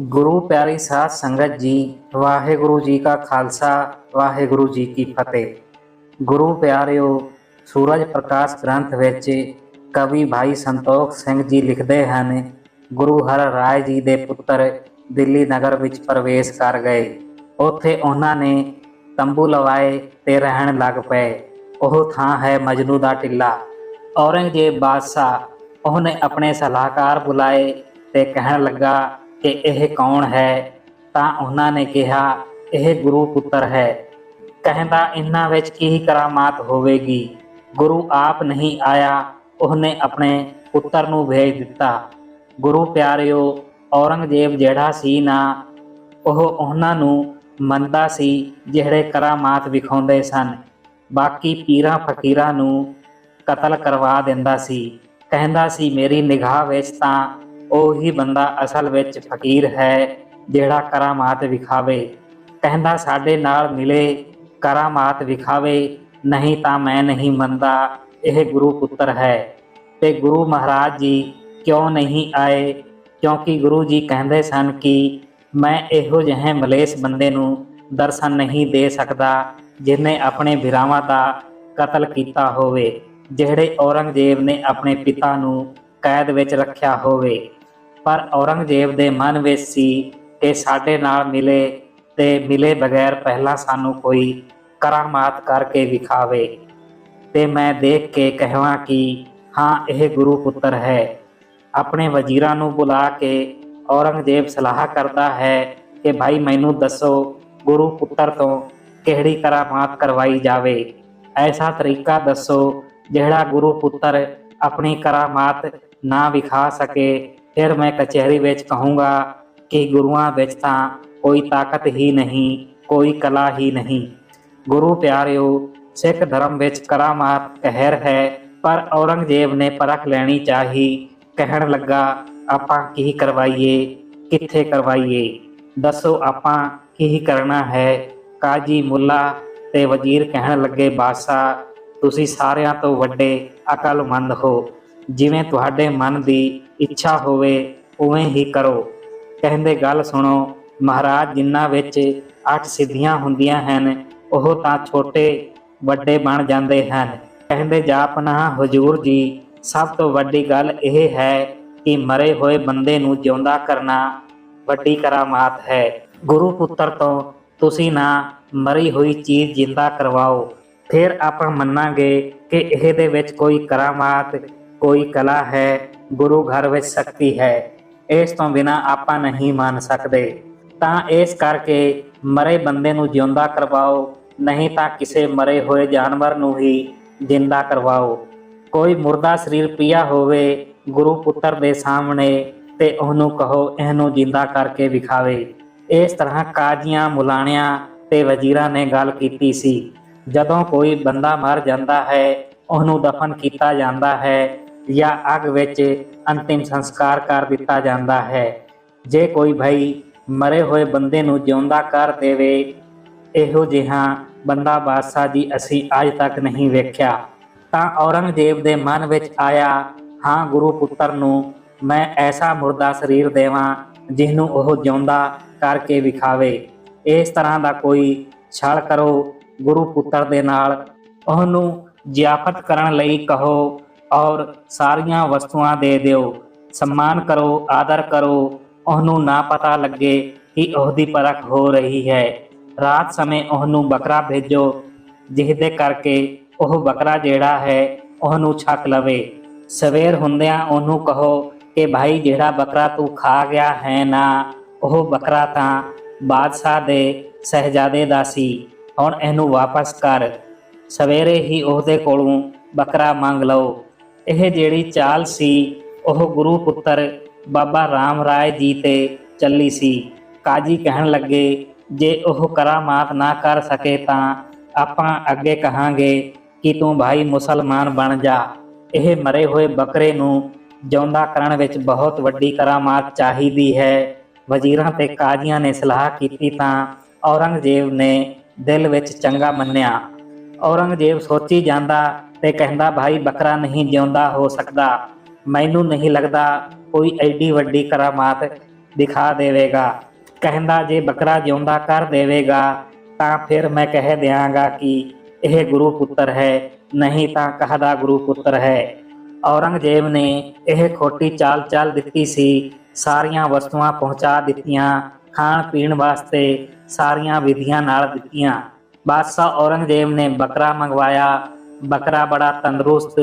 ਗੁਰੂ ਪਿਆਰੀ ਸਾਧ ਸੰਗਤ ਜੀ, ਵਾਹਿਗੁਰੂ ਜੀ ਕਾ ਖਾਲਸਾ, ਵਾਹਿਗੁਰੂ ਜੀ ਕੀ ਫਤਿਹ। ਗੁਰੂ ਪਿਆਰਿਓ, ਸੂਰਜ ਪ੍ਰਕਾਸ਼ ਗ੍ਰੰਥ ਵਿੱਚ ਕਵੀ ਭਾਈ ਸੰਤੋਖ ਸਿੰਘ ਜੀ ਲਿਖਦੇ ਹਨ, ਗੁਰੂ ਹਰ ਰਾਏ ਜੀ ਦੇ ਪੁੱਤਰ ਦਿੱਲੀ ਨਗਰ ਵਿੱਚ ਪ੍ਰਵੇਸ਼ ਕਰ ਗਏ। ਉੱਥੇ ਉਹਨਾਂ ਨੇ ਤੰਬੂ ਲਵਾਏ ਤੇ ਰਹਿਣ ਲੱਗ ਪਏ। ਉਹ ਥਾਂ ਹੈ ਮਜਨੂ ਦਾ ਟਿੱਲਾ। ਔਰੰਗਜ਼ੇਬ ਬਾਦਸ਼ਾਹ ਉਹਨੇ ਆਪਣੇ ਸਲਾਹਕਾਰ ਬੁਲਾਏ ਤੇ ਕਹਿਣ ਲੱਗਾ ਕਿ ਇਹ ਕੌਣ ਹੈ? ਤਾਂ ਉਹਨਾਂ ਨੇ ਕਿਹਾ, ਇਹ ਗੁਰੂ ਪੁੱਤਰ ਹੈ। ਕਹਿੰਦਾ ਇਹਨਾਂ ਵਿੱਚ ਕੀ ਕਰਾਮਾਤ ਹੋਵੇਗੀ? ਗੁਰੂ ਆਪ ਨਹੀਂ ਆਇਆ। ਉਹਨੇ ਆਪਣੇ ਪੁੱਤਰ ਨੂੰ ਭੇਜ ਦਿੱਤਾ। ਗੁਰੂ ਪਿਆਰਿਓ, ਔਰੰਗਜ਼ੇਬ ਜਿਹੜਾ ਸੀ ਨਾ, ਉਹ ਉਹਨਾਂ ਨੂੰ ਮੰਨਦਾ ਸੀ ਜਿਹੜੇ ਕਰਾਮਾਤ ਵਿਖਾਉਂਦੇ ਸਨ। ਬਾਕੀ ਪੀਰਾਂ ਫਕੀਰਾਂ ਨੂੰ ਕਤਲ ਕਰਵਾ ਦਿੰਦਾ ਸੀ। ਕਹਿੰਦਾ ਸੀ, ਮੇਰੀ ਨਿਗਾਹ ਵਿੱਚ ਤਾਂ ਉਹੀ ਬੰਦਾ ਅਸਲ ਵਿੱਚ ਫਕੀਰ ਹੈ ਜਿਹੜਾ ਕਰਾਮਾਤ ਵਿਖਾਵੇ। ਕਹਿੰਦਾ ਸਾਡੇ ਨਾਲ ਮਿਲੇ, ਕਰਾਮਾਤ ਵਿਖਾਵੇ, ਨਹੀਂ ਤਾਂ ਮੈਂ ਨਹੀਂ ਮੰਨਦਾ, ਇਹ ਗੁਰੂ ਪੁੱਤਰ ਹੈ। ਤੇ ਗੁਰੂ ਮਹਾਰਾਜ ਜੀ ਕਿਉਂ ਨਹੀਂ ਆਏ? ਕਿਉਂਕਿ ਗੁਰੂ ਜੀ ਕਹਿੰਦੇ ਸਨ ਕਿ ਮੈਂ ਇਹੋ ਜਿਹੇ ਮਲੇਸ ਬੰਦੇ ਨੂੰ ਦਰਸ਼ਨ ਨਹੀਂ ਦੇ ਸਕਦਾ ਜਿਨੇ ਆਪਣੇ ਵਿਰਾਵਾਂ ਦਾ ਕਤਲ ਕੀਤਾ ਹੋਵੇ, ਜਿਹੜੇ ਔਰੰਗਜ਼ੇਬ ਨੇ ਆਪਣੇ ਪਿਤਾ ਨੂੰ ਕੈਦ ਵਿੱਚ ਰੱਖਿਆ ਹੋਵੇ। ਪਰ ਔਰੰਗਜ਼ੇਬ ਦੇ ਮਨ ਵਿੱਚ ਸੀ ਕਿ ਸਾਡੇ ਨਾਲ ਮਿਲੇ ਤੇ ਮਿਲੇ ਬਗੈਰ ਪਹਿਲਾਂ ਸਾਨੂੰ ਕੋਈ ਕਰਾਮਾਤ ਕਰਕੇ ਵਿਖਾਵੇ। ਤੇ ਮੈਂ ਦੇਖ ਕੇ ਕਹਾਂ ਕਿ ਹਾਂ, ਇਹ ਗੁਰੂ ਪੁੱਤਰ ਹੈ। ਆਪਣੇ ਵਜ਼ੀਰਾਂ ਨੂੰ ਬੁਲਾ ਕੇ ਔਰੰਗਜ਼ੇਬ ਸਲਾਹ ਕਰਦਾ ਹੈ ਕਿ ਭਾਈ ਮੈਨੂੰ ਦੱਸੋ ਗੁਰੂ ਪੁੱਤਰ ਤੋਂ ਕਿਹੜੀ ਕਰਾਮਾਤ ਕਰਵਾਈ ਜਾਵੇ। ਐਸਾ ਤਰੀਕਾ ਦੱਸੋ ਜਿਹੜਾ ਗੁਰੂ ਪੁੱਤਰ ਆਪਣੀ ਕਰਾਮਾਤ ਨਾ ਵਿਖਾ ਸਕੇ ਫਿਰ ਮੈਂ ਕਚਹਿਰੀ ਵਿੱਚ ਕਹੂੰਗਾ ਕਿ ਗੁਰੂਆਂ ਵਿੱਚ ਤਾਂ ਕੋਈ ਤਾਕਤ ਹੀ ਨਹੀਂ, ਕੋਈ ਕਲਾ ਹੀ ਨਹੀਂ। ਗੁਰੂ ਪਿਆਰਿਓ, ਸਿੱਖ ਧਰਮ ਵਿੱਚ ਕਰਾਮਾਤ ਕਹਿਰ ਹੈ, ਪਰ ਔਰੰਗਜ਼ੇਬ ਨੇ ਪਰਖ ਲੈਣੀ ਚਾਹੀ। ਕਹਿਣ ਲੱਗਾ, ਆਪਾਂ ਕੀ ਕਰਵਾਈਏ? ਕਿੱਥੇ ਕਰਵਾਈਏ? ਦੱਸੋ ਆਪਾਂ ਕੀ ਕਰਨਾ ਹੈ? ਕਾਜੀ ਮੁੱਲਾ ਤੇ ਵਜ਼ੀਰ ਕਹਿਣ ਲੱਗੇ, ਬਾਦਸ਼ਾਹ, ਤੁਸੀਂ ਸਾਰਿਆਂ ਤੋਂ ਵੱਡੇ ਅਕਲਮੰਦ ਹੋ। ਜਿਵੇਂ ਤੁਹਾਡੇ ਮਨ ਦੀ ਇੱਛਾ ਹੋਵੇ, ਉਵੇਂ ਹੀ ਕਰੋ। ਕਹਿੰਦੇ ਗੱਲ ਸੁਣੋ, ਮਹਾਰਾਜ ਜਿਨ੍ਹਾਂ ਵਿੱਚ ਅੱਠ ਸਿੱਧੀਆਂ ਹੁੰਦੀਆਂ ਹਨ, ਉਹ ਤਾਂ ਛੋਟੇ ਵੱਡੇ ਬਣ ਜਾਂਦੇ ਹਨ। ਕਹਿੰਦੇ ਜਾਪਨਾ ਹਜੂਰ ਜੀ, ਸਭ ਤੋਂ ਵੱਡੀ ਗੱਲ ਇਹ ਹੈ ਕਿ ਮਰੇ ਹੋਏ ਬੰਦੇ ਨੂੰ ਜਿਉਂਦਾ ਕਰਨਾ ਵੱਡੀ ਕਰਾਮਾਤ ਹੈ। ਗੁਰੂ ਪੁੱਤਰ ਤੋਂ, ਤੁਸੀਂ ਨਾ ਮਰੀ ਹੋਈ ਚੀਜ਼ ਜਿੰਦਾ ਕਰਵਾਓ। ਫਿਰ ਆਪਾਂ ਮੰਨਾਂਗੇ ਕਿ ਇਹਦੇ ਵਿੱਚ ਕੋਈ ਕਰਾਮਾਤ ਕੋਈ ਕਲਾ ਹੈ, ਗੁਰੂ ਘਰ ਵਿੱਚ ਸ਼ਕਤੀ ਹੈ, ਇਸ ਤੋਂ ਬਿਨਾ ਆਪਾਂ ਨਹੀਂ ਮੰਨ ਸਕਦੇ। ਤਾਂ ਇਸ ਕਰਕੇ ਮਰੇ ਬੰਦੇ ਨੂੰ ਜਿਉਂਦਾ ਕਰਵਾਓ, ਨਹੀਂ ਤਾਂ ਕਿਸੇ ਮਰੇ ਹੋਏ ਜਾਨਵਰ ਨੂੰ ਹੀ ਜਿੰਦਾ ਕਰਵਾਓ। ਕੋਈ ਮੁਰਦਾ ਸਰੀਰ ਪਿਆ ਹੋਵੇ, ਗੁਰੂ ਪੁੱਤਰ ਦੇ ਸਾਹਮਣੇ ਤੇ ਉਹਨੂੰ ਕਹੋ, ਇਹਨੂੰ ਜਿੰਦਾ ਕਰਕੇ ਵਿਖਾਵੇ। ਇਸ ਤਰ੍ਹਾਂ ਕਾਜ਼ੀਆਂ, ਮੁਲਾਣਿਆਂ ਤੇ ਵਜ਼ੀਰਾਂ ਨੇ ਗੱਲ ਕੀਤੀ ਸੀ। ਜਦੋਂ ਕੋਈ ਬੰਦਾ ਮਰ ਜਾਂਦਾ ਹੈ, ਉਹਨੂੰ ਦਫਨ ਕੀਤਾ ਜਾਂਦਾ ਹੈ ਜਾਂ ਅੱਗ ਵਿੱਚ ਅੰਤਿਮ ਸੰਸਕਾਰ ਕਰ ਦਿੱਤਾ ਜਾਂਦਾ ਹੈ। ਜੇ ਕੋਈ ਭਾਈ ਮਰੇ ਹੋਏ ਬੰਦੇ ਨੂੰ ਜਿਉਂਦਾ ਕਰ ਦੇਵੇ, ਇਹੋ ਜਿਹਾ ਬੰਦਾ ਬਾਦਸ਼ਾਹ ਜੀ ਅਸੀਂ ਅੱਜ ਤੱਕ ਨਹੀਂ ਵੇਖਿਆ। ਤਾਂ ਔਰੰਗਜ਼ੇਬ ਦੇ ਮਨ ਵਿੱਚ ਆਇਆ, ਹਾਂ ਗੁਰੂ ਪੁੱਤਰ ਨੂੰ, ਮੈਂ ਐਸਾ ਮੁਰਦਾ ਸਰੀਰ ਦੇਵਾਂ ਜਿਹਨੂੰ ਉਹ ਜਿਉਂਦਾ ਕਰਕੇ ਵਿਖਾਵੇ। ਇਸ ਤਰ੍ਹਾਂ ਦਾ ਕੋਈ ਛਲ ਕਰੋ, ਗੁਰੂ ਪੁੱਤਰ ਦੇ ਨਾਲ। ਉਹਨੂੰ ਜ਼ਿਆਫਤ ਕਰਨ ਲਈ ਕਹੋ ਔਰ ਸਾਰੀਆਂ ਵਸਤੂਆਂ ਦੇ ਦਿਓ। ਸਨਮਾਨ ਕਰੋ, ਆਦਰ ਕਰੋ। ਉਹਨੂੰ ਨਾ ਪਤਾ ਲੱਗੇ ਕਿ ਉਹਦੀ ਪਰਖ ਹੋ ਰਹੀ ਹੈ। ਰਾਤ ਸਮੇਂ ਉਹਨੂੰ ਬੱਕਰਾ ਭੇਜੋ, ਜਿਹਦੇ ਕਰਕੇ ਉਹ ਬੱਕਰਾ ਜਿਹੜਾ ਹੈ, ਉਹਨੂੰ ਛਕ ਲਵੇ। ਸਵੇਰ ਹੁੰਦਿਆਂ ਉਹਨੂੰ ਕਹੋ ਕਿ ਭਾਈ, ਜਿਹੜਾ ਬੱਕਰਾ ਤੂੰ ਖਾ ਗਿਆ ਹੈ ਨਾ, ਉਹ ਬੱਕਰਾ ਤਾਂ ਬਾਦਸ਼ਾਹ ਦੇ ਸਹਜਾਦੇ ਦਾ ਸੀ। ਹੁਣ ਇਹਨੂੰ ਵਾਪਸ ਕਰ। ਸਵੇਰੇ ਹੀ ਉਹਦੇ ਕੋਲੋਂ ਬੱਕਰਾ ਮੰਗ ਲਓ। ਇਹ ਜਿਹੜੀ ਚਾਲ ਸੀ, ਉਹ ਗੁਰੂ ਪੁੱਤਰ ਬਾਬਾ ਰਾਮ ਰਾਏ ਜੀ ਤੇ ਚੱਲੀ ਸੀ। ਕਾਜੀ ਕਹਿਣ ਲੱਗੇ, ਜੇ ਉਹ ਕਰਾਮਾਤ ਨਾ ਕਰ ਸਕੇ ਤਾਂ ਆਪਾਂ ਅੱਗੇ ਕਹਾਂਗੇ ਕਿ ਤੂੰ ਭਾਈ ਮੁਸਲਮਾਨ ਬਣ ਜਾ। ਇਹ ਮਰੇ ਹੋਏ ਬੱਕਰੇ ਨੂੰ ਜਿਉਂਦਾ ਕਰਨ ਵਿੱਚ ਬਹੁਤ ਵੱਡੀ ਕਰਾਮਾਤ ਚਾਹੀਦੀ ਹੈ। ਵਜ਼ੀਰਾਂ ਤੇ ਕਾਜ਼ੀਆਂ ਨੇ ਸਲਾਹ ਕੀਤੀ ਤਾਂ ਔਰੰਗਜ਼ੇਬ ਨੇ ਦਿਲ ਵਿੱਚ ਚੰਗਾ ਮੰਨਿਆ। ਔਰੰਗਜ਼ੇਬ ਸੋਚੀ ਜਾਂਦਾ ਤੇ ਕਹਿੰਦਾ, ਭਾਈ, ਬੱਕਰਾ ਨਹੀਂ ਜਿਉਂਦਾ, ਹੋ ਸਕਦਾ। ਮੈਨੂੰ ਨਹੀਂ ਲੱਗਦਾ ਕੋਈ ਐਡੀ ਵੱਡੀ ਕਰਾਮਾਤ ਦਿਖਾ ਦੇਵੇਗਾ। ਕਹਿੰਦਾ, ਜੇ ਬੱਕਰਾ ਜਿਉਂਦਾ ਕਰ ਦੇਵੇਗਾ, ਤਾਂ ਫਿਰ ਮੈਂ ਕਹਿ ਦਿਆਂਗਾ ਕਿ ਇਹ ਗੁਰੂ ਪੁੱਤਰ ਹੈ। ਨਹੀਂ ਤਾਂ ਕਹਦਾ ਗੁਰੂ ਪੁੱਤਰ ਹੈ? ਔਰੰਗਜ਼ੇਬ ਨੇ ਇਹ ਖੋਟੀ ਚਾਲ ਚੱਲ ਦਿੱਤੀ ਸੀ। ਸਾਰੀਆਂ ਵਸਤੂਆਂ ਪਹੁੰਚਾ ਦਿੱਤੀਆਂ। ਖਾਣ ਪੀਣ ਵਾਸਤੇ ਸਾਰੀਆਂ ਵਿਧੀਆਂ ਨਾਲ ਦਿੱਤੀਆਂ। ਬਾਦਸ਼ਾਹ ਔਰੰਗਜ਼ੇਬ ਨੇ ਬੱਕਰਾ ਮੰਗਵਾਇਆ। ਬੱਕਰਾ ਬੜਾ ਤੰਦਰੁਸਤ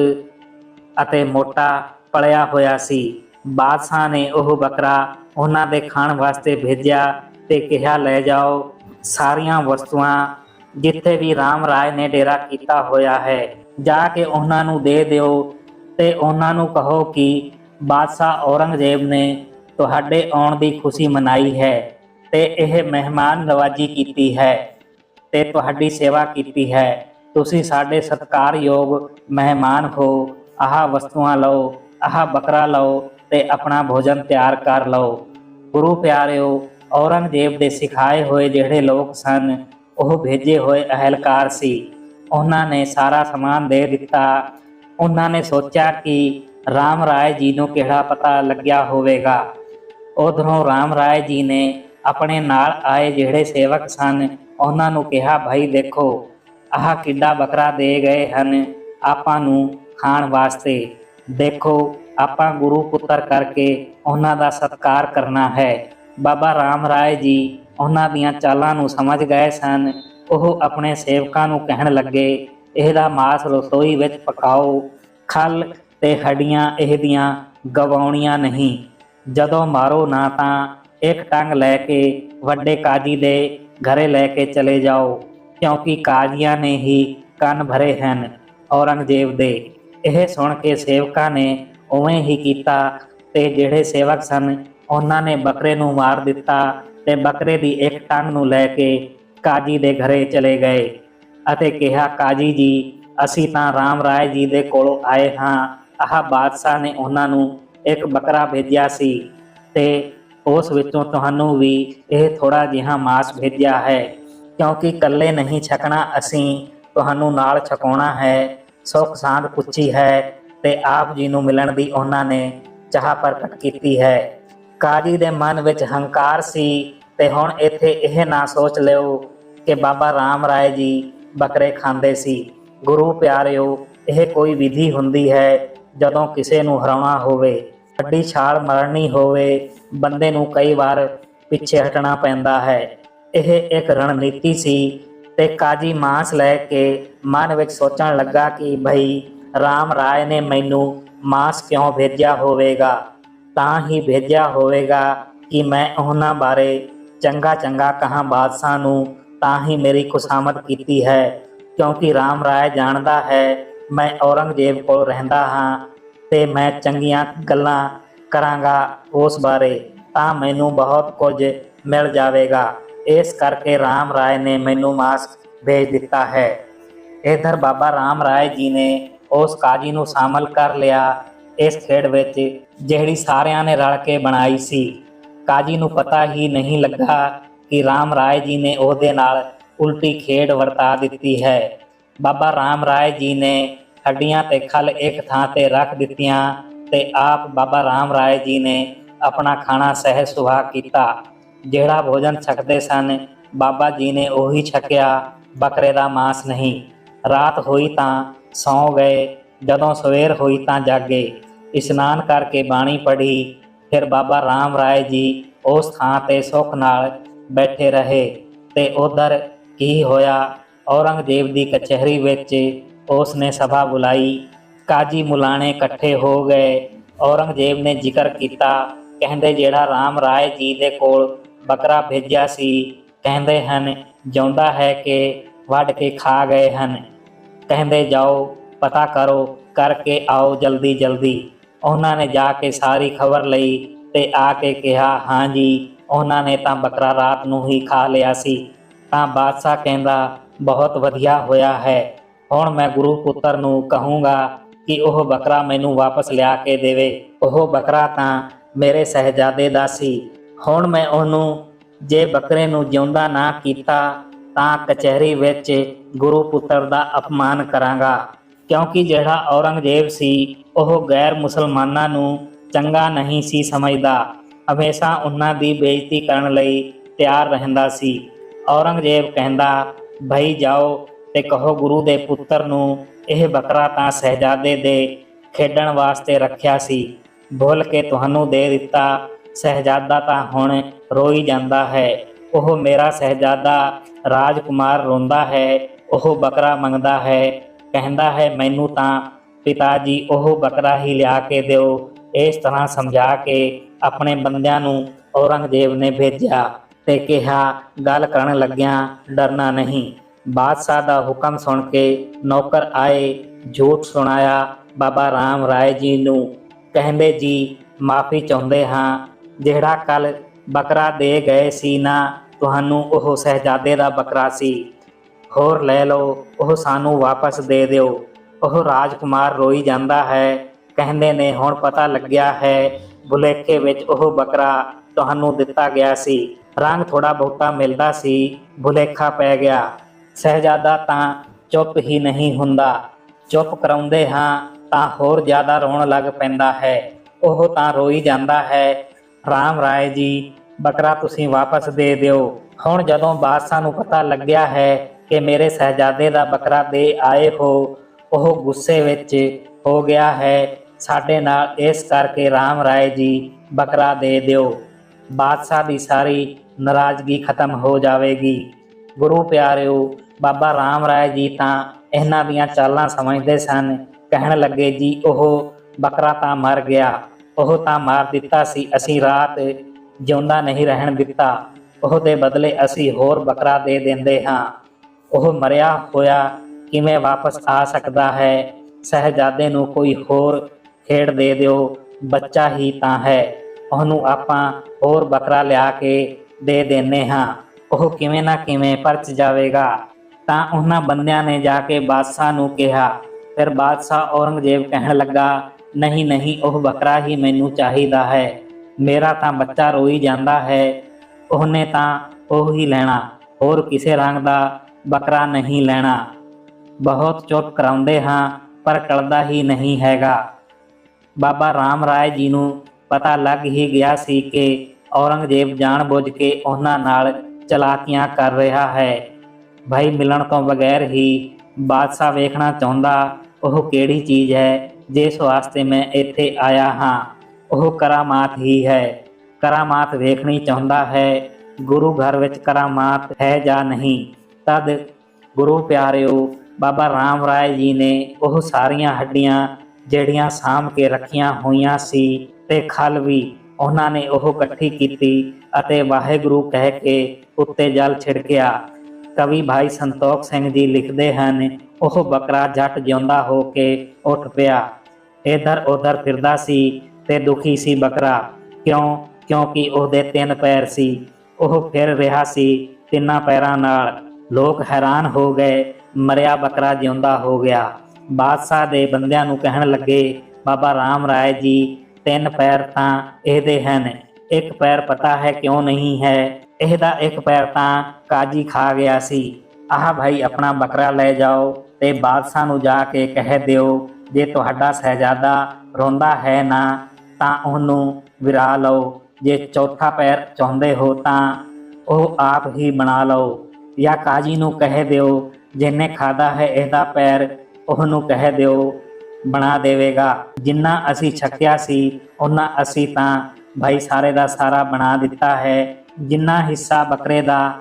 ਅਤੇ ਮੋਟਾ ਪਲਿਆ ਹੋਇਆ ਸੀ। ਬਾਦਸ਼ਾਹ ਨੇ ਉਹ ਬੱਕਰਾ ਉਹਨਾਂ ਦੇ ਖਾਣ ਵਾਸਤੇ ਭੇਜਿਆ ਤੇ ਕਿਹਾ, ਲੈ ਜਾਓ, ਸਾਰੀਆਂ ਵਸਤੂਆਂ ਜਿੱਥੇ ਵੀ ਰਾਮ ਰਾਏ ਨੇ ਡੇਰਾ ਕੀਤਾ ਹੋਇਆ ਹੈ, ਜਾ ਕੇ ਉਹਨਾਂ ਨੂੰ ਦੇ ਦਿਓ ਤੇ ਉਹਨਾਂ ਨੂੰ ਕਹੋ ਕਿ ਬਾਦਸ਼ਾਹ ਔਰੰਗਜ਼ੇਬ ਨੇ ਤੁਹਾਡੇ ਆਉਣ ਦੀ ਖੁਸ਼ੀ ਮਨਾਈ ਹੈ ਤੇ ਇਹ ਮਹਿਮਾਨ ਨਵਾਜੀ ਕੀਤੀ ਹੈ ਤੇ ਤੁਹਾਡੀ ਸੇਵਾ ਕੀਤੀ ਹੈ। ਤੁਸੀਂ ਸਾਡੇ ਸਤਿਕਾਰਯੋਗ ਮਹਿਮਾਨ ਹੋ। ਆਹ ਵਸਤੂਆਂ ਲਓ ਆਹ ਬੱਕਰਾ ਲਓ ਤੇ ਆਪਣਾ ਭੋਜਨ ਤਿਆਰ ਕਰ ਲਓ। ਗੁਰੂ ਪਿਆਰਿਓ ਔਰੰਗਜ਼ੇਬ ਦੇ ਸਿਖਾਏ ਹੋਏ ਜਿਹੜੇ ਲੋਕ ਸਨ ਉਹ ਭੇਜੇ ਹੋਏ ਅਹਿਲਕਾਰ ਸੀ। ਉਹਨਾਂ ਨੇ ਸਾਰਾ ਸਮਾਨ ਦੇ ਦਿੱਤਾ। ਉਹਨਾਂ ਨੇ ਸੋਚਿਆ ਕਿ ਰਾਮ ਰਾਏ ਜੀ ਨੂੰ ਕਿਹੜਾ ਪਤਾ ਲੱਗਿਆ ਹੋਵੇਗਾ। ਉਧਰੋਂ ਰਾਮ ਰਾਏ ਜੀ ਨੇ ਆਪਣੇ ਨਾਲ ਆਏ ਜਿਹੜੇ ਸੇਵਕ ਸਨ ਉਹਨਾਂ ਨੂੰ ਕਿਹਾ ਭਾਈ ਦੇਖੋ ਆਹ ਕਿੱਡਾ ਬੱਕਰਾ ਦੇ ਗਏ ਹਨ। ਆਪਾਂ ਨੂੰ ਖਾਣ ਵਾਸਤੇ। ਦੇਖੋ, ਆਪਾਂ ਗੁਰੂ ਪੁੱਤਰ ਕਰਕੇ ਉਹਨਾਂ ਦਾ ਸਤਿਕਾਰ ਕਰਨਾ ਹੈ। ਬਾਬਾ ਰਾਮ ਰਾਏ ਜੀ ਉਹਨਾਂ ਦੀਆਂ ਚਾਲਾਂ ਨੂੰ ਸਮਝ ਗਏ ਸਨ। ਉਹ ਆਪਣੇ ਸੇਵਕਾਂ ਨੂੰ ਕਹਿਣ ਲੱਗੇ, ਇਹਦਾ ਮਾਸ ਰਸੋਈ ਵਿੱਚ ਪਕਾਓ। ਖਲ ਤੇ ਹੱਡੀਆਂ ਇਹਦੀਆਂ ਗਵਾਉਣੀਆਂ ਨਹੀਂ। ਜਦੋਂ ਮਾਰੋ ਨਾ ਤਾਂ ਇੱਕ ਟੰਗ ਲੈ ਕੇ ਵੱਡੇ ਕਾਜੀ ਦੇ ਘਰੇ ਲੈ ਕੇ ਚਲੇ ਜਾਓ। ਕਿਉਂਕਿ ਕਾਜ਼ੀਆਂ ਨੇ ਹੀ ਕੰਨ ਭਰੇ ਹਨ, ਔਰੰਗਜ਼ੇਬ ਦੇ। ਇਹ ਸੁਣ ਕੇ ਸੇਵਕਾਂ ਨੇ ਉਵੇਂ ਹੀ ਕੀਤਾ ਤੇ ਜਿਹੜੇ ਸੇਵਕ ਸਨ, ਉਹਨਾਂ ਨੇ ਬੱਕਰੇ ਨੂੰ ਮਾਰ ਦਿੱਤਾ ਤੇ ਬੱਕਰੇ ਦੀ ਇੱਕ ਟੰਗ ਨੂੰ ਲੈ ਕੇ ਕਾਜੀ ਦੇ ਘਰੇ ਚਲੇ ਗਏ ਅਤੇ ਕਿਹਾ, ਕਾਜੀ ਜੀ, ਅਸੀਂ ਤਾਂ ਰਾਮ ਰਾਏ ਜੀ ਦੇ ਕੋਲੋਂ ਆਏ ਹਾਂ। ਆਹ ਬਾਦਸ਼ਾਹ ਨੇ ਉਹਨਾਂ ਨੂੰ ਇੱਕ ਬੱਕਰਾ ਭੇਜਿਆ ਸੀ ਤੇ ਉਸ ਵਿੱਚੋਂ ਤੁਹਾਨੂੰ ਵੀ ਇਹ ਥੋੜਾ ਜਿਹਾ ਮਾਸ ਭੇਜਿਆ ਹੈ। ਕਿਉਂਕਿ ਇਕੱਲੇ ਨਹੀਂ ਛਕਣਾ, ਅਸੀਂ ਤੁਹਾਨੂੰ ਨਾਲ ਛਕਾਉਣਾ ਹੈ, ਸੁੱਖ ਸਾਂਦ ਪੁੱਛੀ ਹੈ ਤੇ ਆਪ ਜੀ ਨੂੰ ਮਿਲਣ ਦੀ ਉਹਨਾਂ ਨੇ ਚਾਹ ਪ੍ਰਗਟ ਕੀਤੀ ਹੈ। ਕਾਜੀ ਦੇ ਮਨ ਵਿੱਚ ਹੰਕਾਰ ਸੀ ਤੇ ਹੁਣ ਇੱਥੇ ਇਹ ਨਾ ਸੋਚ ਲਿਓ ਕਿ ਬਾਬਾ ਰਾਮ ਰਾਏ ਜੀ ਬੱਕਰੇ ਖਾਂਦੇ ਸੀ। ਗੁਰੂ ਪਿਆਰਿਓ, ਇਹ ਕੋਈ ਵਿਧੀ ਹੁੰਦੀ ਹੈ ਜਦੋਂ ਕਿਸੇ ਨੂੰ ਹਰਾਉਣਾ ਹੋਵੇ। ਵੱਡੀ ਛਾਲ ਮਾਰਨੀ ਹੋਵੇ, ਬੰਦੇ ਨੂੰ ਕਈ ਵਾਰ ਪਿੱਛੇ ਹਟਣਾ ਪੈਂਦਾ ਹੈ। ਇਹ ਇੱਕ ਰਣਨੀਤੀ ਸੀ ਤੇ ਕਾਜੀ ਮਾਸ ਲੈ ਕੇ ਮਨ ਵਿੱਚ ਸੋਚਣ ਲੱਗਾ ਕਿ ਭਈ ਰਾਮ ਰਾਏ ਨੇ ਮੈਨੂੰ ਮਾਸ ਕਿਉਂ ਭੇਜਿਆ ਹੋਵੇਗਾ? ਤਾਂ ਹੀ ਭੇਜਿਆ ਹੋਵੇਗਾ ਕਿ ਮੈਂ ਉਹਨਾਂ ਬਾਰੇ ਚੰਗਾ ਚੰਗਾ ਕਹਾਂ ਬਾਦਸ਼ਾਹ ਨੂੰ, ਤਾਂ ਹੀ ਮੇਰੀ ਖੁਸ਼ਾਮਦ ਕੀਤੀ ਹੈ। ਕਿਉਂਕਿ ਰਾਮ ਰਾਏ ਜਾਣਦਾ ਹੈ, ਮੈਂ ਔਰੰਗਜ਼ੇਬ ਕੋਲ ਰਹਿੰਦਾ ਹਾਂ ਤੇ ਮੈਂ ਚੰਗੀਆਂ ਗੱਲਾਂ ਕਰਾਂਗਾ ਉਸ ਬਾਰੇ, ਤਾਂ ਮੈਨੂੰ ਬਹੁਤ ਕੁਝ ਮਿਲ ਜਾਵੇਗਾ। ਇਸ ਕਰਕੇ ਰਾਮ ਰਾਏ ਨੇ ਮੈਨੂੰ ਮਾਸਕ ਭੇਜ ਦਿੱਤਾ ਹੈ। ਇਧਰ ਬਾਬਾ ਰਾਮ ਰਾਏ ਜੀ ਨੇ ਉਸ ਕਾਜੀ ਨੂੰ ਸ਼ਾਮਲ ਕਰ ਲਿਆ। ਇਸ ਖੇਡ ਵਿੱਚ ਜਿਹੜੀ ਸਾਰਿਆਂ ਨੇ ਰਲ ਕੇ ਬਣਾਈ ਸੀ। ਕਾਜੀ ਨੂੰ ਪਤਾ ਹੀ ਨਹੀਂ ਲੱਗਾ ਕਿ ਰਾਮ ਰਾਏ ਜੀ ਨੇ ਉਹਦੇ ਨਾਲ ਉਲਟੀ ਖੇਡ ਵਰਤਾ ਦਿੱਤੀ ਹੈ। ਬਾਬਾ ਰਾਮ ਰਾਏ ਜੀ ਨੇ ਹੱਡੀਆਂ ਤੇ ਖਲ ਇੱਕ ਥਾਂ ਤੇ ਰੱਖ ਦਿੱਤੀਆਂ ਤੇ ਆਪ ਬਾਬਾ ਰਾਮ ਰਾਏ ਜੀ ਨੇ ਆਪਣਾ ਖਾਣਾ ਸਹਿ ਸੁਭਾ ਕੀਤਾ। ਜਿਹੜਾ ਭੋਜਨ ਛਕਦੇ ਸਨ, ਬਾਬਾ ਜੀ ਨੇ ਉਹੀ ਛਕਿਆ, ਬੱਕਰੇ ਦਾ ਮਾਸ ਨਹੀਂ। ਰਾਤ ਹੋਈ ਤਾਂ ਸੌ ਗਏ, ਜਦੋਂ ਸਵੇਰ ਹੋਈ ਤਾਂ ਜਾਗੇ। ਇਸ਼ਨਾਨ ਕਰਕੇ ਬਾਣੀ ਪੜ੍ਹੀ, ਫਿਰ ਬਾਬਾ ਰਾਮ ਰਾਏ ਜੀ ਉਸ ਥਾਂ ਤੇ ਸੁੱਖ ਨਾਲ ਬੈਠੇ ਰਹੇ ਤੇ ਉਧਰ ਕੀ ਹੋਇਆ, ਔਰੰਗਜ਼ੇਬ ਦੀ ਕਚਹਿਰੀ ਵਿੱਚ ਉਸ ਨੇ ਸਭਾ ਬੁਲਾਈ। ਕਾਜੀ ਮੁਲਾਣੇ ਇਕੱਠੇ ਹੋ ਗਏ। ਔਰੰਗਜ਼ੇਬ ਨੇ ਜ਼ਿਕਰ ਕੀਤਾ, ਕਹਿੰਦੇ ਜਿਹੜਾ ਰਾਮ ਰਾਏ ਜੀ ਦੇ ਕੋਲ ਬੱਕਰਾ ਭੇਜਿਆ ਸੀ। ਕਹਿੰਦੇ ਹਨ, ਜਿਉਂਦਾ ਹੈ ਕਿ ਵੱਢ ਕੇ ਖਾ ਗਏ ਹਨ। ਕਹਿੰਦੇ, ਜਾਓ, ਪਤਾ ਕਰੋ, ਕਰਕੇ ਆਓ ਜਲਦੀ ਜਲਦੀ। ਉਹਨਾਂ ਨੇ ਜਾ ਕੇ ਸਾਰੀ ਖਬਰ ਲਈ ਤੇ ਆ ਕੇ ਕਿਹਾ, ਹਾਂ ਜੀ, ਉਹਨਾਂ ਨੇ ਤਾਂ ਬੱਕਰਾ ਰਾਤ ਨੂੰ ਹੀ ਖਾ ਲਿਆ ਸੀ। ਤਾਂ ਬਾਦਸ਼ਾਹ ਕਹਿੰਦਾ, ਬਹੁਤ ਵਧੀਆ ਹੋਇਆ ਹੈ। ਹੁਣ ਮੈਂ ਗੁਰੂ ਪੁੱਤਰ ਨੂੰ ਕਹੂੰਗਾ ਕਿ ਉਹ ਬੱਕਰਾ ਮੈਨੂੰ ਵਾਪਸ ਲਿਆ ਕੇ ਦੇਵੇ। ਉਹ ਬੱਕਰਾ ਤਾਂ ਮੇਰੇ ਸਹਜਾਦੇ ਦਾ ਸੀ। ਹੁਣ ਮੈਂ ਉਹਨੂੰ ਜੇ ਬੱਕਰੇ ਨੂੰ ਜਿਉਂਦਾ ਨਾ ਕੀਤਾ ਤਾਂ ਕਚਹਿਰੀ ਵਿੱਚ ਗੁਰੂ ਪੁੱਤਰ ਦਾ ਅਪਮਾਨ ਕਰਾਂਗਾ। ਕਿਉਂਕਿ ਜਿਹੜਾ ਔਰੰਗਜ਼ੇਬ ਸੀ, ਉਹ ਗੈਰ ਮੁਸਲਮਾਨਾਂ ਨੂੰ ਚੰਗਾ ਨਹੀਂ ਸੀ ਸਮਝਦਾ। ਹਮੇਸ਼ਾ ਉਹਨਾਂ ਦੀ ਬੇਇੱਜ਼ਤੀ ਕਰਨ ਲਈ ਤਿਆਰ ਰਹਿੰਦਾ ਸੀ। ਔਰੰਗਜ਼ੇਬ ਕਹਿੰਦਾ, ਭਈ ਜਾਓ ਤੇ ਕਹੋ ਗੁਰੂ ਦੇ ਪੁੱਤਰ ਨੂੰ ਇਹ ਬੱਕਰਾ ਤਾਂ ਸਹਿਜਾਦੇ ਦੇ ਖੇਡਣ ਵਾਸਤੇ ਰੱਖਿਆ ਸੀ। ਭੁੱਲ ਕੇ ਤੁਹਾਨੂੰ ਦੇ ਦਿੱਤਾ ਸਹਿਜਾਦਾ ਤਾਂ ਹੁਣ ਰੋਈ ਜਾਂਦਾ ਹੈ। ਉਹ ਮੇਰਾ ਸਹਿਜਾਦਾ ਰਾਜਕੁਮਾਰ ਰੋਂਦਾ ਹੈ, ਉਹ ਬੱਕਰਾ ਮੰਗਦਾ ਹੈ। ਕਹਿੰਦਾ ਹੈ, ਮੈਨੂੰ ਤਾਂ ਪਿਤਾ ਜੀ ਉਹ ਬੱਕਰਾ ਹੀ ਲਿਆ ਕੇ ਦਿਓ। ਇਸ ਤਰ੍ਹਾਂ ਸਮਝਾ ਕੇ ਆਪਣੇ ਬੰਦਿਆਂ ਨੂੰ ਔਰੰਗਜ਼ੇਬ ਨੇ ਭੇਜਿਆ ਤੇ ਕਿਹਾ, ਗੱਲ ਕਰਨ ਲੱਗਿਆਂ ਡਰਨਾ ਨਹੀਂ। ਬਾਦਸ਼ਾਹ ਦਾ ਹੁਕਮ ਸੁਣ ਕੇ ਨੌਕਰ ਆਏ, ਝੂਠ ਸੁਣਾਇਆ। ਬਾਬਾ ਰਾਮ ਰਾਏ ਜੀ ਨੂੰ ਕਹਿੰਦੇ ਜੀ, ਮਾਫੀ ਚਾਹੁੰਦੇ ਹਾਂ ਜਿਹੜਾ ਕੱਲ ਬੱਕਰਾ ਦੇ ਗਏ ਸੀ ਨਾ, ਤੁਹਾਨੂੰ ਉਹ ਸਹਿਜਾਦੇ ਦਾ ਬੱਕਰਾ ਸੀ। ਹੋਰ ਲੈ ਲਓ, ਉਹ ਸਾਨੂੰ ਵਾਪਸ ਦੇ ਦਿਓ। ਉਹ ਰਾਜਕੁਮਾਰ ਰੋਈ ਜਾਂਦਾ ਹੈ। ਕਹਿੰਦੇ ਨੇ, ਹੁਣ ਪਤਾ ਲੱਗਿਆ ਹੈ ਭੁਲੇਖੇ ਵਿੱਚ ਉਹ ਬੱਕਰਾ ਤੁਹਾਨੂੰ ਦਿੱਤਾ ਗਿਆ ਸੀ। ਰੰਗ ਥੋੜਾ ਬਹੁਤਾ ਮਿਲਦਾ ਸੀ ਭੁਲੇਖਾ ਪੈ ਗਿਆ। ਸਹਿਜਾਦਾ ਤਾਂ ਚੁੱਪ ਹੀ ਨਹੀਂ ਹੁੰਦਾ। ਚੁੱਪ ਕਰਾਉਂਦੇ ਹਾਂ ਤਾਂ ਹੋਰ ਜ਼ਿਆਦਾ ਰੋਣ ਲੱਗ ਪੈਂਦਾ ਹੈ। ਉਹ ਤਾਂ ਰੋਈ ਜਾਂਦਾ ਹੈ ਰਾਮ ਰਾਏ ਜੀ, ਬੱਕਰਾ ਤੁਸੀਂ ਵਾਪਸ ਦੇ ਦਿਓ। ਹੁਣ ਜਦੋਂ ਬਾਦਸ਼ਾਹ ਨੂੰ ਪਤਾ ਲੱਗਿਆ ਹੈ ਕਿ ਮੇਰੇ ਸਹਿਜਾਦੇ ਦਾ ਬੱਕਰਾ ਦੇ ਆਏ ਹੋ, ਉਹ ਗੁੱਸੇ ਵਿੱਚ ਹੋ ਗਿਆ ਹੈ। ਸਾਡੇ ਨਾਲ ਇਸ ਕਰਕੇ ਰਾਮ ਰਾਏ ਜੀ, ਬੱਕਰਾ ਦੇ ਦਿਓ। ਬਾਦਸ਼ਾਹ ਦੀ ਸਾਰੀ ਨਾਰਾਜ਼ਗੀ ਖਤਮ ਹੋ ਜਾਵੇਗੀ। ਗੁਰੂ ਪਿਆਰਿਓ, ਬਾਬਾ ਰਾਮ ਰਾਏ ਜੀ ਤਾਂ ਇਹਨਾਂ ਦੀਆਂ ਚਾਲਾਂ ਸਮਝਦੇ ਸਨ। ਕਹਿਣ ਲੱਗੇ ਜੀ, ਉਹ ਬੱਕਰਾ ਤਾਂ ਮਰ ਗਿਆ। ਉਹ ਤਾਂ ਮਾਰ ਦਿੱਤਾ ਸੀ। ਅਸੀਂ ਰਾਤ ਜਿਉਂਦਾ ਨਹੀਂ ਰਹਿਣ ਦਿੱਤਾ। ਉਹਦੇ ਬਦਲੇ ਅਸੀਂ ਹੋਰ ਬੱਕਰਾ ਦੇ ਦਿੰਦੇ ਹਾਂ। ਉਹ ਮਰਿਆ ਹੋਇਆ ਕਿਵੇਂ ਵਾਪਸ ਆ ਸਕਦਾ ਹੈ? ਸਹਿਜਾਦੇ ਨੂੰ ਕੋਈ ਹੋਰ ਖੇਡ ਦੇ ਦਿਓ। ਬੱਚਾ ਹੀ ਤਾਂ ਹੈ। ਉਹਨੂੰ ਆਪਾਂ ਹੋਰ ਬੱਕਰਾ ਲਿਆ ਕੇ ਦੇ ਦਿੰਨੇ ਹਾਂ। ਉਹ ਕਿਵੇਂ ਨਾ ਕਿਵੇਂ ਪਰਚ ਜਾਵੇਗਾ। ਤਾਂ ਉਹਨਾਂ ਬੰਦਿਆਂ ਨੇ ਜਾ ਕੇ ਬਾਦਸ਼ਾਹ ਨੂੰ ਕਿਹਾ। ਫਿਰ ਬਾਦਸ਼ਾਹ ਔਰੰਗਜ਼ੇਬ ਕਹਿਣ ਲੱਗਾ ਨਹੀਂ ਨਹੀਂ, ਉਹ ਬੱਕਰਾ ਹੀ ਮੈਨੂੰ ਚਾਹੀਦਾ ਹੈ। ਮੇਰਾ ਤਾਂ ਬੱਚਾ ਰੋਈ ਜਾਂਦਾ ਹੈ। ਉਹਨੇ ਤਾਂ ਉਹ ਹੀ ਲੈਣਾ। ਹੋਰ ਕਿਸੇ ਰੰਗ ਦਾ ਬੱਕਰਾ ਨਹੀਂ ਲੈਣਾ। ਬਹੁਤ ਚੁੱਪ ਕਰਾਉਂਦੇ ਹਾਂ, ਪਰ ਟਲਦਾ ਹੀ ਨਹੀਂ ਹੈਗਾ। ਬਾਬਾ ਰਾਮ ਰਾਏ ਜੀ ਨੂੰ ਪਤਾ ਲੱਗ ਹੀ ਗਿਆ ਸੀ ਕਿ ਔਰੰਗਜ਼ੇਬ ਜਾਣਬੁੱਝ ਕੇ ਉਹਨਾਂ ਨਾਲ ਚਲਾਕੀਆਂ ਕਰ ਰਿਹਾ ਹੈ। ਭਾਈ ਮਿਲਣ ਤੋਂ ਬਗੈਰ ਹੀ ਬਾਦਸ਼ਾਹ ਵੇਖਣਾ ਚਾਹੁੰਦਾ, ਉਹ ਕਿਹੜੀ ਚੀਜ਼ ਹੈ? ਜਿਸ ਵਾਸਤੇ ਮੈਂ ਇੱਥੇ ਆਇਆ ਹਾਂ, ਉਹ ਕਰਾਮਾਤ ਹੀ ਹੈ। ਕਰਾਮਾਤ ਵੇਖਣੀ ਚਾਹੁੰਦਾ ਹੈ, ਗੁਰੂ ਘਰ ਵਿੱਚ ਕਰਾਮਾਤ ਹੈ ਜਾਂ ਨਹੀਂ? ਤਦ ਗੁਰੂ ਪਿਆਰਿਓ, ਬਾਬਾ ਰਾਮ ਰਾਏ ਜੀ ਨੇ ਉਹ ਸਾਰੀਆਂ ਹੱਡੀਆਂ ਜਿਹੜੀਆਂ ਸਾਂਭ ਕੇ ਰੱਖੀਆਂ ਹੋਈਆਂ ਸੀ ਤੇ ਖਲ ਵੀ ਉਹਨਾਂ ਨੇ ਉਹ ਇਕੱਠੀ ਕੀਤੀ ਅਤੇ ਵਾਹਿਗੁਰੂ ਕਹਿ ਕੇ ਉੱਤੇ ਜਲ ਛਿੜਕਿਆ। ਕਵੀ ਭਾਈ ਸੰਤੋਖ ਸਿੰਘ ਜੀ ਲਿਖਦੇ ਹਨ, ਉਹ ਬੱਕਰਾ ਜੱਟ ਜਿਉਂਦਾ ਹੋ ਕੇ ਉੱਠ ਪਿਆ। ਇਧਰ ਉਧਰ ਫਿਰਦਾ ਸੀ ਤੇ ਦੁਖੀ ਸੀ ਬੱਕਰਾ। ਕਿਉਂ? ਕਿਉਂਕਿ ਉਹਦੇ ਤਿੰਨ ਪੈਰ ਸੀ। ਉਹ ਫਿਰ ਰਿਹਾ ਸੀ ਤਿੰਨਾਂ ਪੈਰਾਂ ਨਾਲ। ਲੋਕ ਹੈਰਾਨ ਹੋ ਗਏ। ਮਰਿਆ ਬੱਕਰਾ ਜਿਉਂਦਾ ਹੋ ਗਿਆ। ਬਾਦਸ਼ਾਹ ਦੇ ਬੰਦਿਆਂ ਨੂੰ ਕਹਿਣ ਲੱਗੇ, ਬਾਬਾ ਰਾਮ ਰਾਏ ਜੀ, ਤਿੰਨ ਪੈਰ ਤਾਂ ਇਹਦੇ ਹਨ। ਇੱਕ ਪੈਰ ਪਤਾ ਹੈ ਕਿਉਂ ਨਹੀਂ ਹੈ? ਇਹਦਾ ਇੱਕ ਪੈਰ ਤਾਂ ਕਾਜੀ ਖਾ ਗਿਆ ਸੀ। ਆਹ ਭਾਈ ਆਪਣਾ ਬੱਕਰਾ ਲੈ ਜਾਓ ਤੇ ਬਾਦਸ਼ਾਹ ਨੂੰ ਜਾ ਕੇ ਕਹਿ ਦਿਓ ਜੇ ਤੁਹਾਡਾ ਸਹਿਜਾਦਾ ਰੋਂਦਾ ਹੈ ਨਾ, ਤਾਂ ਉਹਨੂੰ ਵਿਰਾ ਲਓ। ਜੇ ਚੌਥਾ ਪੈਰ ਚਾਹੁੰਦੇ ਹੋ ਤਾਂ ਉਹ ਆਪ ਹੀ ਬਣਾ ਲਓ। ਜਾਂ ਕਾਜੀ ਨੂੰ ਕਹਿ ਦਿਓ ਜਿੰਨੇ ਖਾਦਾ ਹੈ ਇਹਦਾ ਪੈਰ, ਉਹਨੂੰ ਕਹਿ ਦਿਓ, ਬਣਾ ਦੇਵੇਗਾ। ਜਿੰਨਾ ਅਸੀਂ ਛਕਿਆ ਸੀ ਉਹਨਾਂ ਅਸੀਂ ਤਾਂ ਭਾਈ ਸਾਰੇ ਦਾ ਸਾਰਾ ਬਣਾ ਦਿੱਤਾ ਹੈ। ਜਿੰਨਾ ਹਿੱਸਾ ਬੱਕਰੇ ਦਾ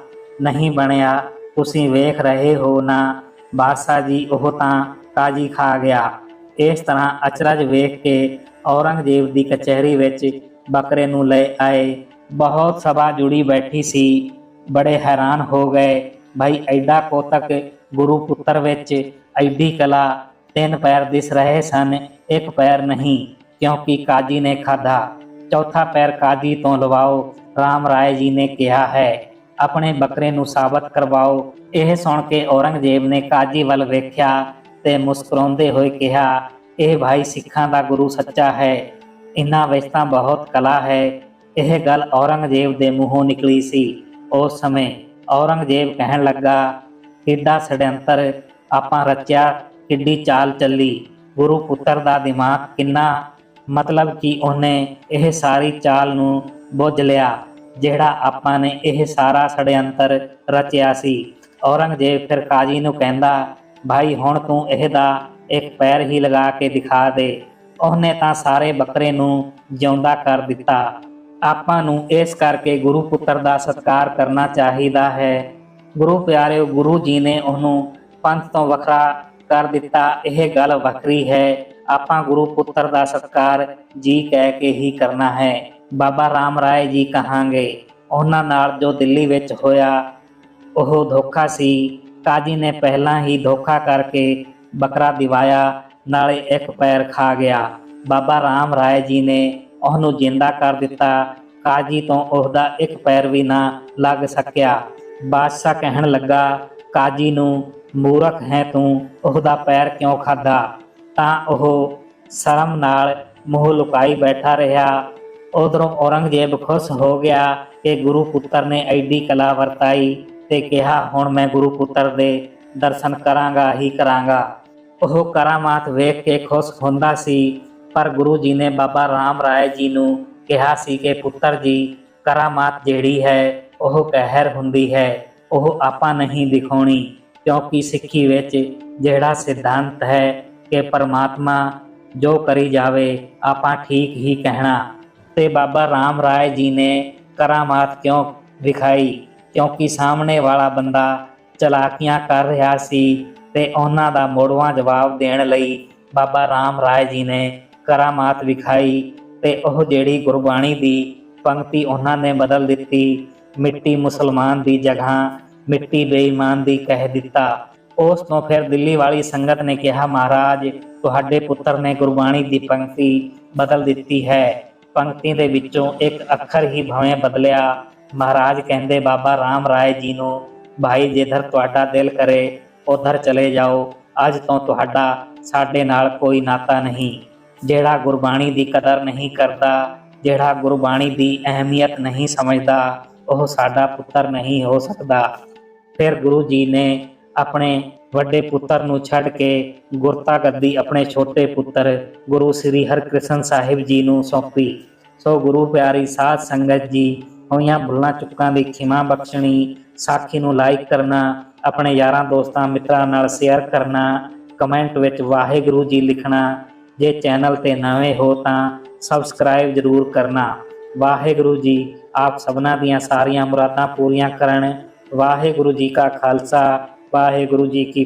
ਨਹੀਂ ਬਣਿਆ, ਤੁਸੀਂ ਵੇਖ ਰਹੇ ਹੋ ਨਾ, ਬਾਦਸ਼ਾਹ ਜੀ ਉਹ ਤਾਂ ਕਾਜੀ ਖਾ ਗਿਆ। ਇਸ ਤਰ੍ਹਾਂ ਅਚਰਜ ਵੇਖ ਕੇ ਔਰੰਗਜ਼ੇਬ ਦੀ ਕਚਹਿਰੀ ਵਿੱਚ ਬੱਕਰੇ ਨੂੰ ਲੈ ਆਏ। ਬਹੁਤ ਸਭਾ ਜੁੜੀ ਬੈਠੀ ਸੀ। ਬੜੇ ਹੈਰਾਨ ਹੋ ਗਏ। ਭਾਈ, ਐਡਾ ਕੋਤਕ ਗੁਰੂ ਪੁੱਤਰ ਵਿੱਚ ਐਡੀ ਕਲਾ, ਤਿੰਨ ਪੈਰ ਦਿਸ ਰਹੇ ਸਨ, ਇੱਕ ਪੈਰ ਨਹੀਂ, ਕਿਉਂਕਿ ਕਾਜੀ ਨੇ ਖਾਧਾ। ਚੌਥਾ ਪੈਰ ਕਾਜੀ ਤੋਂ ਲਵਾਓ, ਰਾਮ ਰਾਏ ਜੀ ਨੇ ਕਿਹਾ ਹੈ। ਆਪਣੇ ਬੱਕਰੇ ਨੂੰ ਸਾਬਤ ਕਰਵਾਓ। ਇਹ ਸੁਣ ਕੇ ਔਰੰਗਜ਼ੇਬ ਨੇ ਕਾਜੀ ਵੱਲ ਵੇਖਿਆ। ਤੇ ਮੁਸਕਰਾਉਂਦੇ ਹੋਏ ਕਿਹਾ, ਇਹ ਭਾਈ ਸਿੱਖਾਂ ਦਾ ਗੁਰੂ ਸੱਚਾ ਹੈ। ਇਨ੍ਹਾਂ ਵਿੱਚ ਤਾਂ ਬਹੁਤ ਕਲਾ ਹੈ। ਇਹ ਗੱਲ ਔਰੰਗਜ਼ੇਬ ਦੇ ਮੂੰਹੋਂ ਨਿਕਲੀ ਸੀ। ਉਸ ਸਮੇਂ ਔਰੰਗਜ਼ੇਬ ਕਹਿਣ ਲੱਗਾ, ਕਿੱਡਾ ਛੜਯੰਤਰ ਆਪਾਂ ਰਚਿਆ, ਕਿੱਡੀ ਚਾਲ ਚੱਲੀ। ਗੁਰੂ ਪੁੱਤਰ ਦਾ ਦਿਮਾਗ ਕਿੰਨਾ? ਮਤਲਬ ਕਿ ਉਹਨੇ ਇਹ ਸਾਰੀ ਚਾਲ ਨੂੰ ਬੁੱਝ ਲਿਆ, ਜਿਹੜਾ ਆਪਾਂ ਨੇ ਇਹ ਸਾਰਾ ષਡਯੰਤਰ ਰਚਿਆ ਸੀ। ਔਰੰਗਜ਼ੇਬ ਫਿਰ ਕਾਜੀ ਨੂੰ ਕਹਿੰਦਾ ਭਾਈ ਹੁਣ ਤੂੰ ਇਹਦਾ ਇੱਕ ਪੈਰ ਹੀ ਲਗਾ ਕੇ ਦਿਖਾ ਦੇ। ਉਹਨੇ ਤਾਂ ਸਾਰੇ ਬੱਕਰੇ ਨੂੰ ਜਿਉਂਦਾ ਕਰ ਦਿੱਤਾ। ਆਪਾਂ ਨੂੰ ਇਸ ਕਰਕੇ ਗੁਰੂ ਪੁੱਤਰ ਦਾ ਸਤਿਕਾਰ ਕਰਨਾ ਚਾਹੀਦਾ ਹੈ। ਗੁਰੂ ਪਿਆਰੇ ਗੁਰੂ ਜੀ ਨੇ ਉਹਨੂੰ ਪੰਥ ਤੋਂ ਵੱਖਰਾ ਕਰ ਦਿੱਤਾ। ਇਹ ਗੱਲ ਵੱਖਰੀ ਹੈ। ਆਪਾਂ ਗੁਰੂ ਪੁੱਤਰ ਦਾ ਸਤਿਕਾਰ ਜੀ ਕਹਿ ਕੇ ਹੀ ਕਰਨਾ ਹੈ। ਬਾਬਾ ਰਾਮ ਰਾਏ ਜੀ ਕਹਾਂਗੇ, ਉਹਨਾਂ ਨਾਲ ਜੋ ਦਿੱਲੀ ਵਿੱਚ ਹੋਇਆ, ਉਹ ਧੋਖਾ ਸੀ। ਕਾਜੀ ਨੇ ਪਹਿਲਾਂ ਹੀ ਧੋਖਾ ਕਰਕੇ ਬੱਕਰਾ ਦਿਵਾਇਆ, ਨਾਲੇ ਇੱਕ ਪੈਰ ਖਾ ਗਿਆ। ਬਾਬਾ ਰਾਮ ਰਾਏ ਜੀ ਨੇ ਉਹਨੂੰ ਜਿੰਦਾ ਕਰ ਦਿੱਤਾ। ਕਾਜੀ ਤੋਂ ਉਹਦਾ ਇੱਕ ਪੈਰ ਵੀ ਨਾ ਲੱਗ ਸਕਿਆ। ਬਾਦਸ਼ਾਹ ਕਹਿਣ ਲੱਗਾ, ਕਾਜੀ ਨੂੰ ਮੂਰਖ ਹੈ ਤੂੰ, ਉਹਦਾ ਪੈਰ ਕਿਉਂ ਖਾਦਾ ਤਾਂ ਉਹ ਸ਼ਰਮ ਨਾਲ ਮੂੰਹ ਲੁਕਾਈ ਬੈਠਾ ਰਿਹਾ। ਉਧਰੋਂ ਔਰੰਗਜ਼ੇਬ ਖੁਸ਼ ਹੋ ਗਿਆ ਕਿ ਗੁਰੂ ਪੁੱਤਰ ਨੇ ਐਡੀ ਕਲਾ ਵਰਤਾਈ। ਤੇ ਕਿਹਾ, ਹੁਣ ਮੈਂ ਗੁਰੂ ਪੁੱਤਰ ਦੇ ਦਰਸ਼ਨ ਕਰਾਂਗਾ, ਹੀ ਕਰਾਂਗਾ। ਉਹ ਕਰਾਮਾਤ ਵੇਖ ਕੇ ਖੁਸ਼ ਹੁੰਦਾ ਸੀ, ਪਰ ਗੁਰੂ ਜੀ ਨੇ ਬਾਬਾ ਰਾਮ ਰਾਏ ਜੀ ਨੂੰ ਕਿਹਾ ਸੀ ਕਿ, ਪੁੱਤਰ ਜੀ, ਕਰਾਮਾਤ ਜਿਹੜੀ ਹੈ, ਉਹ ਕਹਿਰ ਹੁੰਦੀ ਹੈ, ਉਹ ਆਪਾਂ ਨਹੀਂ ਦਿਖਾਉਣੀ, ਕਿਉਂਕਿ ਸਿੱਖੀ ਵਿੱਚ ਜਿਹੜਾ ਸਿਧਾਂਤ ਹੈ ਕਿ ਪਰਮਾਤਮਾ ਜੋ ਕਰੀ ਜਾਵੇ, ਆਪਾਂ ਠੀਕ ਹੀ ਕਹਿਣਾ। ਤੇ ਬਾਬਾ ਰਾਮ ਰਾਏ ਜੀ ਨੇ ਕਰਾਮਾਤ ਕਿਉਂ ਵਿਖਾਈ? ਕਿਉਂਕਿ ਸਾਹਮਣੇ ਵਾਲਾ ਬੰਦਾ ਚਲਾਕੀਆਂ ਕਰ ਰਿਹਾ ਸੀ ਤੇ ਉਹਨਾਂ ਦਾ ਮੋੜਵਾ ਜਵਾਬ ਦੇਣ ਲਈ ਬਾਬਾ ਰਾਮ ਰਾਏ ਜੀ ਨੇ ਕਰਾਮਾਤ ਵਿਖਾਈ ਤੇ ਉਹ ਜਿਹੜੀ ਗੁਰਬਾਣੀ ਦੀ ਪੰਕਤੀ ਉਹਨਾਂ ਨੇ ਬਦਲ ਦਿੱਤੀ, ਮਿੱਟੀ ਮੁਸਲਮਾਨ ਦੀ ਜਗ੍ਹਾ, ਮਿੱਟੀ ਬੇਈਮਾਨ ਦੀ ਕਹਿ ਦਿੱਤਾ। ਉਸ ਤੋਂ ਫਿਰ ਦਿੱਲੀ ਵਾਲੀ ਸੰਗਤ ਨੇ ਕਿਹਾ, ਮਹਾਰਾਜ, ਤੁਹਾਡੇ ਪੁੱਤਰ ਨੇ ਗੁਰਬਾਣੀ ਦੀ ਪੰਕਤੀ ਬਦਲ ਦਿੱਤੀ ਹੈ। ਪੰਕਤੀ ਦੇ ਵਿੱਚੋਂ ਇੱਕ ਅੱਖਰ ਹੀ ਭਾਵੇਂ ਬਦਲਿਆ। ਮਹਾਰਾਜ ਕਹਿੰਦੇ, ਬਾਬਾ ਰਾਮ ਰਾਏ ਜੀ ਨੂੰ ਭਾਈ ਜਿੱਧਰ ਤੁਹਾਡਾ ਦਿਲ ਕਰੇ, ਉਧਰ ਚਲੇ ਜਾਓ। ਅੱਜ ਤੋਂ ਤੁਹਾਡਾ ਸਾਡੇ ਨਾਲ ਕੋਈ ਨਾਤਾ ਨਹੀਂ। ਜਿਹੜਾ ਗੁਰਬਾਣੀ ਦੀ ਕਦਰ ਨਹੀਂ ਕਰਦਾ, ਜਿਹੜਾ ਗੁਰਬਾਣੀ ਦੀ ਅਹਿਮੀਅਤ ਨਹੀਂ ਸਮਝਦਾ, ਉਹ ਸਾਡਾ ਪੁੱਤਰ ਨਹੀਂ ਹੋ ਸਕਦਾ। ਫਿਰ ਗੁਰੂ ਜੀ ਨੇ ਆਪਣੇ ਵੱਡੇ ਪੁੱਤਰ ਨੂੰ ਛੱਡ ਕੇ ਗੁਰਤਾ ਗੱਦੀ ਆਪਣੇ ਛੋਟੇ ਪੁੱਤਰ ਗੁਰੂ ਸ੍ਰੀ ਹਰਕ੍ਰਿਸ਼ਨ ਸਾਹਿਬ ਜੀ ਨੂੰ ਸੌਂਪੀ। ਸੋ ਗੁਰੂ ਪਿਆਰੀ ਸਾਧ ਸੰਗਤ ਜੀ ਹੋਈਆਂ ਭੁੱਲਾਂ ਚੁੱਕਾਂ ਦੀ ਖਿਮਾ ਬਖਸ਼ਣੀ, ਸਾਖੀ ਨੂੰ ਲਾਈਕ ਕਰਨਾ, ਆਪਣੇ ਯਾਰਾਂ, ਦੋਸਤਾਂ, ਮਿੱਤਰਾਂ ਨਾਲ ਸ਼ੇਅਰ ਕਰਨਾ ਕਮੈਂਟ ਵਿੱਚ ਵਾਹਿਗੁਰੂ ਜੀ ਲਿਖਣਾ। ਜੇ ਚੈਨਲ ਤੇ ਨਵੇਂ ਹੋ ਤਾਂ ਸਬਸਕ੍ਰਾਈਬ ਜ਼ਰੂਰ ਕਰਨਾ। ਵਾਹਿਗੁਰੂ ਜੀ ਆਪ ਸਭਨਾਂ ਦੀਆਂ ਸਾਰੀਆਂ ਮੁਰਾਦਾਂ ਪੂਰੀਆਂ ਕਰਨ। ਵਾਹਿਗੁਰੂ ਜੀ ਕਾ ਖਾਲਸਾ, ਵਾਹਿਗੁਰੂ ਜੀ ਕੀ